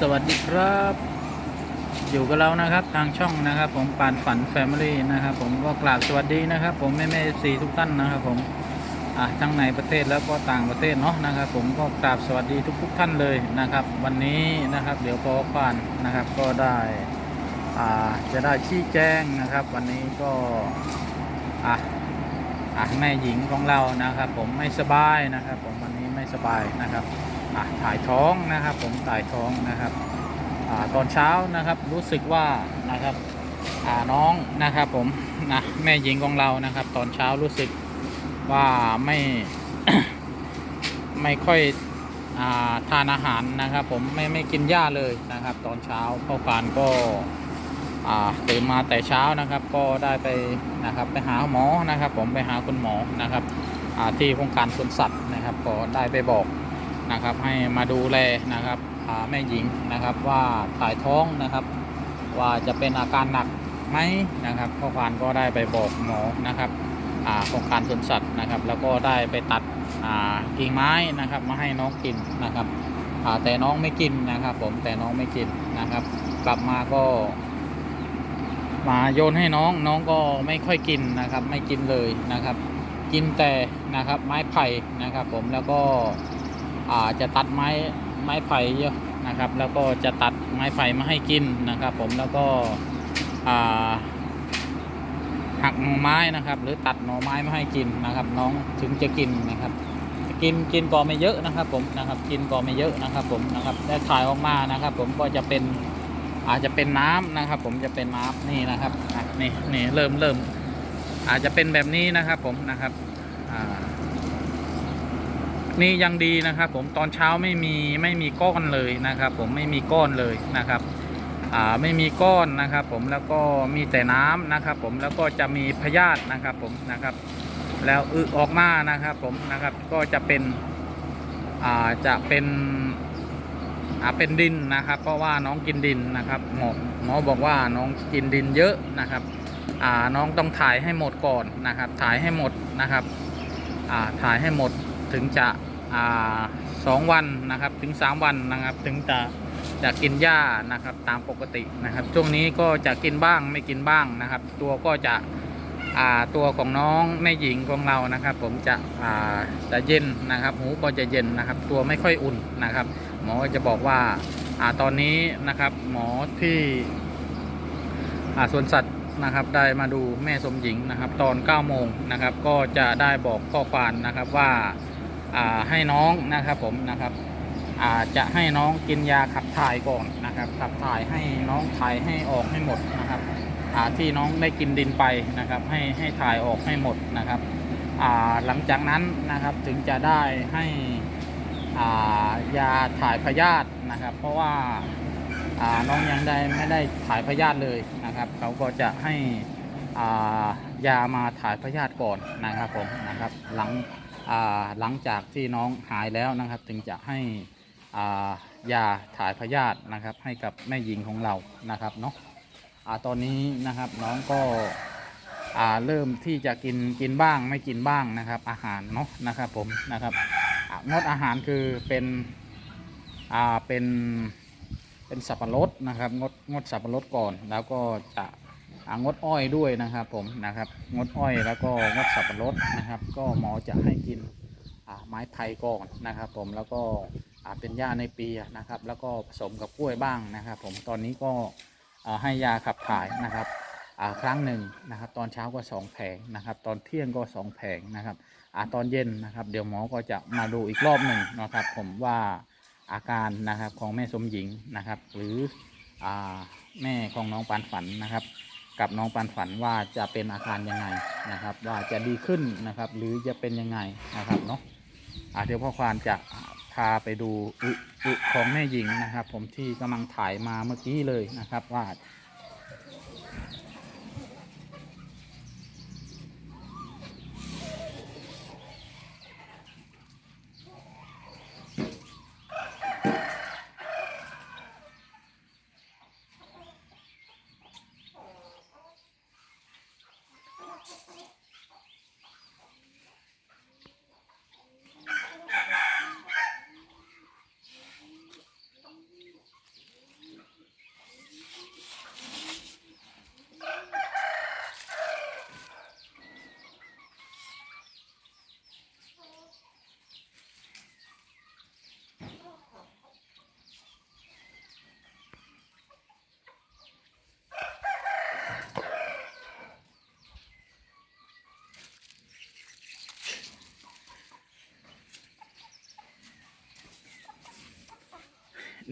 สวัสดีครับ อยู่กับเรานะครับทางช่องนะครับ ผมปานฝันแฟมิลี่นะครับ ผมก็กราบสวัสดีนะครับ ผมแม่แม่สีทุกท่านนะครับ ผมอะทั้งในประเทศแล้วก็ต่างประเทศเนาะนะครับ ผมก็กราบสวัสดีทุก ๆท่านเลยนะครับ วันนี้นะครับ เดี๋ยวพอผ่านนะครับ ก็ได้อ่าจะได้ชี้แจงนะครับ วันนี้ก็อะอะแม่หญิงของเรานะครับ ผมไม่สบายนะครับ ผมวันนี้ไม่สบายนะครับ ถ่ายท้องนะครับ ผมถ่ายท้องนะครับอตอนเช้านะครับรู้สึกว่านะครับน้องนะครับผมนะแม่หญิงของเรานะครับ ตอนเช้ารู้สึกว่าไม่ไม่ค่อยอาทานอาหารนะครับ ผมไม่ไม่กินหญ้าเลยนะครับ ตอนเช้าพ่อฟานก็ตื่นมาแต่เช้านะครับ ก็ได้ไปนะครับไปหาหมอนะครับ ผมไปหาคุณหมอนะครับที่โครงการสวนสัตว์นะครับ ก็ได้ไปบอก นะครับ ให้มาดูแลนะครับแม่หญิงนะครับว่าถ่ายท้องนะครับ ว่าจะเป็นอาการหนักไหมนะครับพ่อควานก็ได้ไปบอกหมอนะครับโครงการสวนสัตว์นะครับ แล้วก็ได้ไปตัดกิ่งไม้นะครับ มาให้น้องกินนะครับแต่น้องไม่กินนะครับ ผมแต่น้องไม่กินนะครับ กลับมาก็ มาโยนให้น้องน้องก็ไม่ค่อยกินนะครับ ไม่กินเลยนะครับ กินแต่นะครับ ไม้ไผ่นะครับ ผมแล้วก็ จะตัดไม้ไม้ไผ่เยอะนะครับ แล้วก็จะตัดไม้ไผ่มาให้กินนะครับ ผมแล้วก็หักหน่อไม้นะครับ หรือตัดหน่อไม้มาให้กินนะครับ น้องถึงจะกินนะครับกินกินก็ไม่เยอะนะครับ ผมนะครับ กินก็ไม่เยอะนะครับ ผมนะครับได้ถ่ายออกมานะครับ ผมก็จะเป็นอาจจะเป็นน้ำนะครับ ผมจะเป็นน้ำนี่นะครับนี่นี่เริ่มเริ่มอาจจะเป็นแบบนี้นะครับ ผมนะครับอ่า นี่ยังดีนะครับ ผมตอนเช้าไม่มีไม่มีก้อนเลยนะครับ ผมไม่มีก้อนเลยนะครับอ่าไม่มีก้อนนะครับ ผมแล้วก็มีแต่น้ำนะครับ ผมแล้วก็จะมีพยาธินะครับ ผมนะครับ แล้วอึออกมานะครับ ผมนะครับก็จะเป็นอ่าจะเป็นอ่าเป็นดินนะครับ เพราะว่าน้องกินดินนะครับหมอหมอบอกว่าน้องกินดินเยอะนะครับอ่าน้องต้องถ่ายให้หมดก่อนนะครับ ถ่ายให้หมดนะครับอ่าถ่ายให้หมดถึงจะ สองวันนะครับถึงสามวันนะครับ ถึงจะจะกินหญ้านะครับตามปกตินะครับ ช่วงนี้ก็จะกินบ้างไม่กินบ้างนะครับ ตัวก็จะตัวของน้องแม่หญิงของเรานะครับ ผมจะจะเย็นนะครับ หูก็จะเย็นนะครับ ตัวไม่ค่อยอุ่นนะครับ หมอจะบอกว่าอตอนนี้นะครับหมอที่อ่าสวนสัตว์นะครับได้มาดูแม่สมหญิงนะครับ ตอน9โมงนะครับ ก็จะได้บอกข้อความนะครับว่า ให้น้องนะครับผมนะครับจะให้น้องกินยาขับถ่ายก่อนนะครับ ขับถ่ายให้น้องถ่ายให้ออกให้หมดนะครับที่น้องได้กินดินไปนะครับ ให้ให้ถ่ายออกให้หมดนะครับหลังจากนั้นนะครับถึงจะได้ให้ยาถ่ายพยาธินะครับ เพราะว่าาน้องยังได้ไม่ได้ถ่ายพยาธิเลยนะครับ เขาก็จะให้ายามาถ่ายพยาธิก่อนนะครับผมนะครับ หลัง หลังจากที่น้องหายแล้วนะครับ ถึงจะให้ายาถ่ายพยาธินะครับ ให้กับแม่หญิงของเรานะครับเนาะตอนนี้นะครับน้องก็เริ่มที่จะกินกินบ้างไม่กินบ้างนะครับ อาหารเนาะนะครับผมนะครับงดอาหารคือเป็นเป็นเป็นสับปะรดนะครับงดงดสับปะรดก่อน แล้วก็จะ งดอ้อยด้วยนะครับผมนะครับ งดอ้อยแล้วก็งดสับปะรดนะครับ ก็หมอจะให้กินไม้ไผ่ก่อนนะครับ ผมแล้วก็เป็นหญ้าในปีนะครับ แล้วก็ผสมกับกล้วยบ้างนะครับ ผมตอนนี้ก็ให้ยาขับถ่ายนะครับครั้งหนึ่งนะครับ ตอนเช้าก็สองแผงนะครับ ตอนเที่ยงก็สองแผงนะครับอตอนเย็นนะครับ เดี๋ยวหมอก็จะมาดูอีกรอบหนึ่งนะครับ ผมว่าอาการนะครับของแม่สมหญิงนะครับ หรืออแม่ของน้องปานฝันนะครับ กับน้องปันฝันว่าจะเป็นอาการยังไงนะครับ ว่าจะดีขึ้นนะครับ หรือจะเป็นยังไงนะครับเนาะอะเดี๋ยวพ่อควานจะพาไปดูอุอของแม่หญิงนะครับ ผมที่กำลังถ่ายมาเมื่อกี้เลยนะครับว่า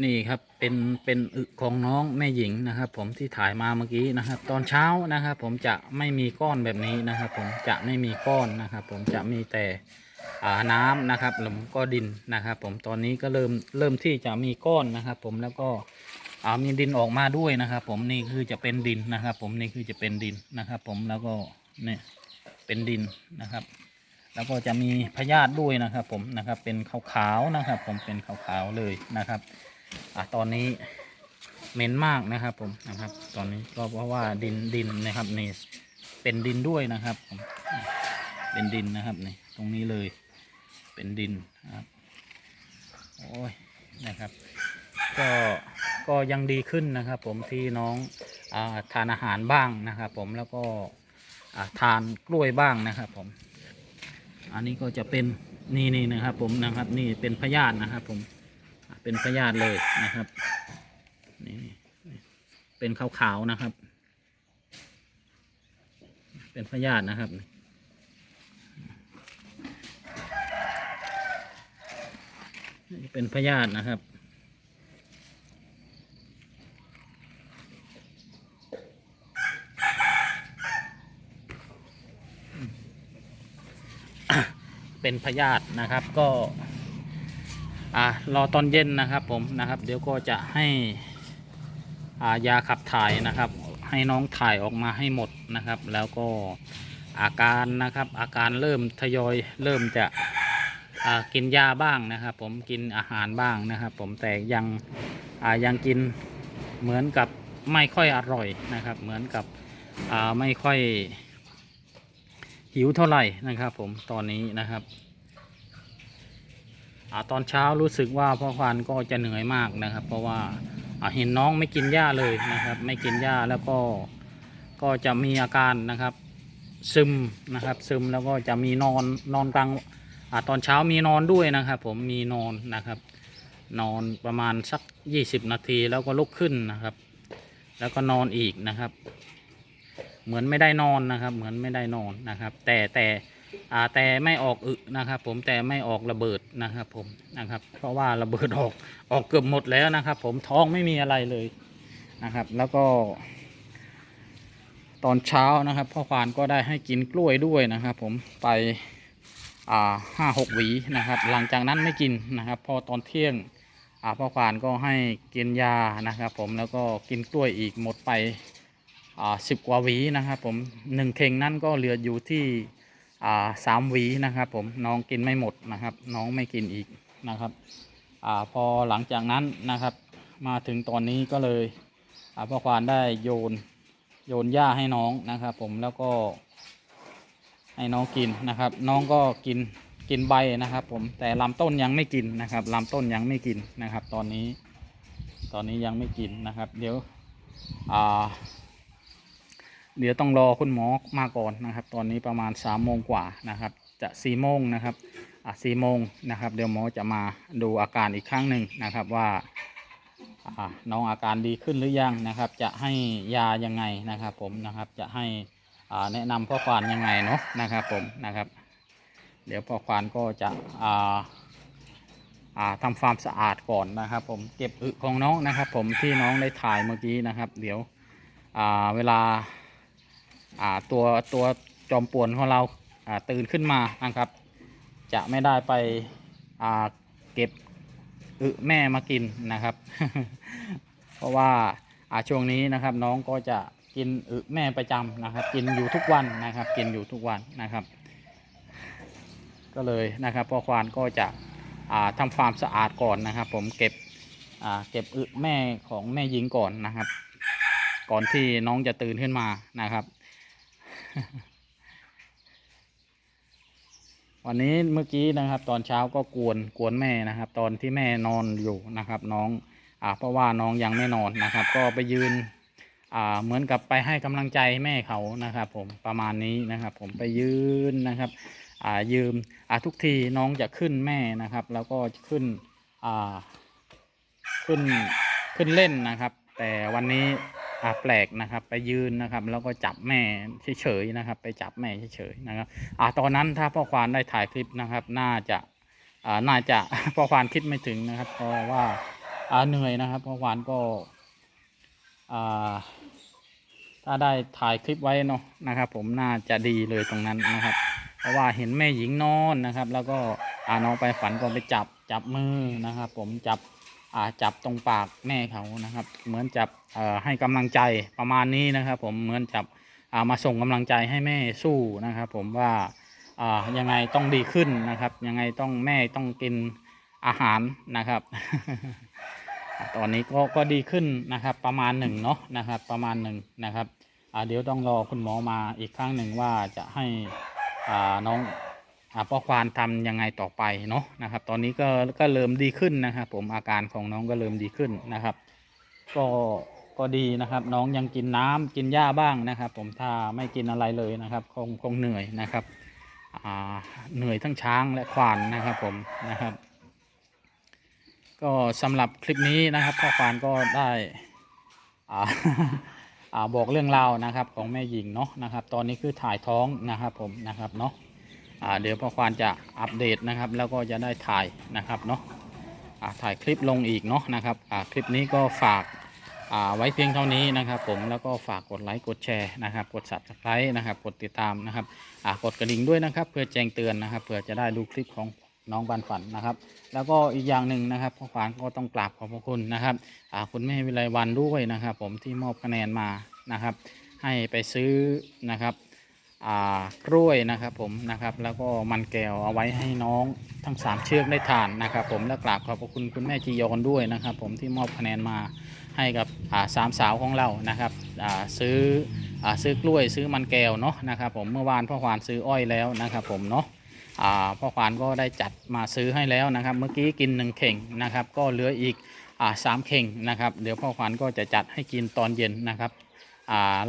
นี่ครับเป็นเป็นอึของน้องแม่หญิงนะครับ ผมที่ถ่ายมาเมื่อกี้นะครับ ตอนเช้านะครับ ผมจะไม่มีก้อนแบบนี้นะครับ ผมจะไม่มีก้อนนะครับ ผมจะมีแต่น้ำนะครับแล้วก็ดินนะครับ ผมตอนนี้ก็เริ่มเริ่มที่จะมีก้อนนะครับ ผมแล้วก็อ่ามีดินออกมาด้วยนะครับ ผมนี่คือจะเป็นดินนะครับ ผมนี่คือจะเป็นดินนะครับ ผมแล้วก็เนี่ยเป็นดินนะครับ แล้วก็จะมีพยาธิด้วยนะครับ ผมนะครับเป็นขาวๆนะครับ ผมเป็นขาวๆเลยนะครับ อะตอนนี้เหม็นมากนะครับผมนะครับ ตอนนี้ก็เพราะว่าดินดินนะครับนี่เป็นดินด้วยนะครับผมเป็นดินนะครับนี่ตรงนี้เลยเป็นดินนะครับโอ้ยนะครับ ก็ก็ยังดีขึ้นนะครับ ผมที่น้องอาทานอาหารบ้างนะครับ ผมแล้วก็ทานกล้วยบ้างนะครับผม อันนี้ก็จะเป็นนี่นี่นะครับ ผมนะครับนี่เป็นพยาธินะครับผม เป็นพยาธิเลยนะครับนี่เป็นขาวๆนะครับ เป็นพยาธินะครับนี่เป็นพยาธินะครับเป็นพยาธินะครับก็ อ่ารอตอนเย็นนะครับผมนะครับเดี๋ยวก็จะให้อ่ายาขับถ่ายนะครับ ให้น้องถ่ายออกมาให้หมดนะครับ แล้วก็อาการนะครับ อาการเริ่มทยอยเริ่มจะอ่ากินยาบ้างนะครับ ผมกินอาหารบ้างนะครับ ผมแต่ยังอ่ายังกินเหมือนกับไม่ค่อยอร่อยนะครับ เหมือนกับอ่าไม่ค่อยหิวเท่าไหร่นะครับ ผมตอนนี้นะครับ ตอนเช้ารู้สึกว่าพ่อควานก็จะเหนื่อยมากนะครับ เพราะว่าเห็นน้องไม่กินหญ้าเลยนะครับ ไม่กินหญ้าแล้วก็ก็จะมีอาการนะครับ ซึมนะครับ ซึมแล้วก็จะมีนอนนอนกลางอตอนเช้ามีนอนด้วยนะครับ ผมมีนอนนะครับ นอนประมาณสัก 20 นาทีแล้วก็ลุกขึ้นนะครับ แล้วก็นอนอีกนะครับ เหมือนไม่ได้นอนนะครับ เหมือนไม่ได้นอนนะครับ แต่แต่ แต่ไม่ออกอึนะครับผมแต่ไม่ออกระเบิดนะครับผมนะครับ เพราะว่าระเบิดออกออกเกือบหมดแล้วนะครับ ผมท้องไม่มีอะไรเลยนะครับ แล้วก็ ตอนเช้านะครับพ่อควานก็ได้ให้กินกล้วยด้วยนะครับ ผมไปห้าหกหวีนะครับ หลังจากนั้นไม่กินนะครับ พอตอนเที่ยงพ่อควานก็ให้กินยานะครับ ผมแล้วก็กินกล้วยอีกหมดไปสิบกว่าหวีนะครับ ผมหนึ่งเข่งนั่นก็เหลืออยู่ที่ อ่าสามหวีนะครับผมน้องกินไม่หมดนะครับ น้องไม่กินอีกนะครับอ่าพอหลังจากนั้นนะครับ มาถึงตอนนี้ก็เลยอ่าพ่อควานได้โยนโยนหญ้าให้น้องนะครับ ผมแล้วก็ให้น้องกินนะครับ น้องก็กินกินใบนะครับ ผมแต่ลำต้นยังไม่กินนะครับลำต้นยังไม่กินนะครับ ตอนนี้ตอนนี้ยังไม่กินนะครับ เดี๋ยวอ่า เดี๋ยวต้องรอคุณหมอมาก่อนนะครับ ตอนนี้ประมาณ3ามโมงกว่านะครับ จะ4ี่โมงนะครับอะสี่โมงนะครับ เดี๋ยวหมอจะมาดูอาการอีกครั้งหนึ่งนะครับว่าน้องอาการดีขึ้นหรือยังนะครับ จะให้ยายังไงนะครับ ผมนะครับจะให้แนะนำพ่อควานยังไงเนาะนะครับผมนะครับ เดี๋ยวพ่อควานก็จะอ่าอ่าทำความสะอาดก่อนนะครับ ผมเก็บอึของน้องนะครับ ผมที่น้องได้ถ่ายเมื่อกี้นะครับ เดี๋ยวอ่าเวลา อ่าตัวตัวจอมป่วนของเราอ่าตื่นขึ้นมานะครับ จะไม่ได้ไปอ่าเก็บอึแม่มากินนะครับ เพราะว่าอ่าช่วงนี้นะครับน้องก็จะกินอึแม่ประจำนะครับ กินอยู่ทุกวันนะครับ กินอยู่ทุกวันนะครับ ก็เลยนะครับพ่อควานก็จะอ่าทำความสะอาดก่อนนะครับ ผมเก็บอ่าเก็บอึแม่ของแม่หญิงก่อนนะครับ ก่อนที่น้องจะตื่นขึ้นมานะครับ วันนี้เมื่อกี้นะครับ ตอนเช้าก็กวนกวนแม่นะครับ ตอนที่แม่นอนอยู่นะครับ น้องอ่าเพราะว่าน้องยังไม่นอนนะครับ ก็ไปยืนอ่าเหมือนกับไปให้กำลังใจแม่เขานะครับ ผมประมาณนี้นะครับ ผมไปยืนนะครับอ่ายืมอ่าทุกทีน้องจะขึ้นแม่นะครับ แล้วก็ขึ้นอ่าขึ้นขึ้นเล่นนะครับ แต่วันนี้ อ่าแปลกนะครับ ไปยืนนะครับ แล้วก็จับแม่เฉยๆนะครับ ไปจับแม่เฉยๆนะครับอ่าตอนนั้นถ้าพ่อควานได้ถ่ายคลิปนะครับ น่าจะอ่าน่าจะพ่อควานคิดไม่ถึงนะครับเพราะว่าอ่าเหนื่อยนะครับพราะหวานก็อ่าถ้าได้ถ่ายคลิปไว้เนาะนะครับ ผมน่าจะดีเลยตรงนั้นนะครับ เพราะว่าเห็นแม่หญิงนอนนะครับ แล้วก็อาน้องไปฝันก็ไปจับจับมือนะครับ ผมจับ จับตรงปากแม่เขานะครับ เหมือนจับให้กำลังใจประมาณนี้นะครับ ผมเหมือนจับามาส่งกำลังใจให้แม่สู้นะครับ ผมว่าายังไงต้องดีขึ้นนะครับ ยังไงต้องแม่ต้องกินอาหารนะครับ ตอนนี้ก็ก็ดีขึ้นนะครับ ประมาณหนึ่งเนาะนะครับ ประมาณหนึ่งนะครับเดี๋ยวต้องรอคุณหมอมาอีกครั้งหนึ่งว่าจะให้น้อง พ่อควานทำยังไงต่อไปเนาะนะครับ ตอนนี้ก็ก็เริ่มดีขึ้นนะครับผมอาการของน้องก็เริ่มดีขึ้นนะครับ ก็ก็ดีนะครับ น้องยังกินน้ำกินหญ้าบ้างนะครับ ผมถ้าไม่กินอะไรเลยนะครับ คงคงเหนื่อยนะครับอ่าเหนื่อยทั้งช้างและควานนะครับผมนะครับ ก็สำหรับคลิปนี้นะครับพ่อควานก็ได้อ่าอ่าบอกเรื่องราวนะครับของแม่หญิงเนาะนะครับ ตอนนี้คือถ่ายท้องนะครับผมนะครับเนาะ เดี๋ยวพ่อควานจะอัปเดตนะครับ แล้วก็จะได้ถ่ายนะครับเนาะถ่ายคลิปลงอีกเนาะนะครับคลิปนี้ก็ฝากไว้เพียงเท่านี้นะครับผมแล้วก็ฝากกดไลค์กดแชร์นะครับ กด subscribe นะครับ กดติดตามนะครับกดกระดิ่งด้วยนะครับ เพื่อแจ้งเตือนนะครับเพื่อจะได้ดูคลิปของน้องบานฝันนะครับ แล้วก็อีกอย่างหนึ่งนะครับพ่อควานก็ต้องกราบขอบพระคุณนะครับคุณแม่วิไลวันด้วยนะครับ ผมที่มอบคะแนนมานะครับ ให้ไปซื้อนะครับ กล้วยนะครับผมนะครับ แล้วก็มันแก้วเอาไว้ให้น้องทั้งสามเชือกได้ทานนะครับ ผมและกราบขอบพระคุณคุณแม่จียอนด้วยนะครับ ผมที่มอบคะแนนมาให้กับสามสาวของเรานะครับซื้อซื้อกล้วยซื้อมันแก้วเนาะนะครับ ผมเมื่อวานพ่อควานซื้ออ้อยแล้วนะครับ ผมเนาะพ่อควานก็ได้จัดมาซื้อให้แล้วนะครับ เมื่อกี้กินหนึ่งเข่งนะครับ ก็เหลืออีกสามเข่งนะครับ เดี๋ยวพ่อควานก็จะจัดให้กินตอนเย็นนะครับ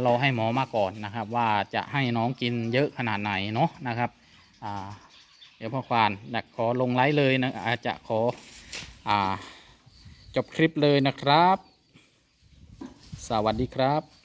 รอให้หมอมาก่อนนะครับ ว่าจะให้น้องกินเยอะขนาดไหนเนาะนะครับเดี๋ยวพ่อควานนะขอลงไลฟ์เลยนะอาจจะขออจบคลิปเลยนะครับ สวัสดีครับ